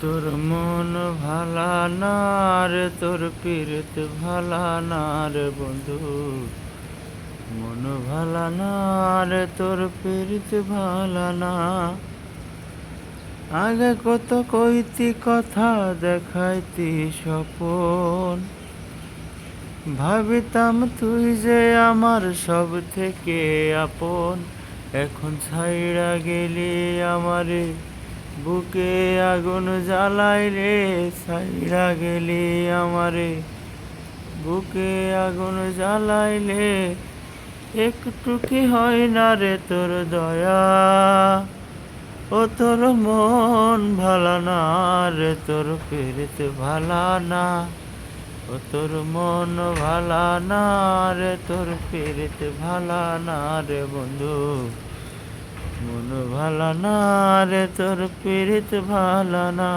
তোর মন ভালা না রে তোর পীড়িত ভালা না রে বন্ধু। মন ভালা না রে তোর পীড়িত ভালা না। আগে কত কইতি, কথা দেখাইতি স্বপন। ভাবিতাম তুই যে আমার সব থেকে আপন। এখন ছাইড়া গেলি আমারে। বুকে আগুন জ্বালাই রে ছাইড়া গেলি আমারে। বুকে আগুন জ্বালাইলে একটু কি হয় না রে তোর দয়া? ও তোর মন ভালা না রে, তোর পেরিত ভালা না। ও তোর মন ভালা না রে, তোর পেরিত ভালা না রে বন্ধু। মন ভালো না রে তোর পীড়িত ভালো না।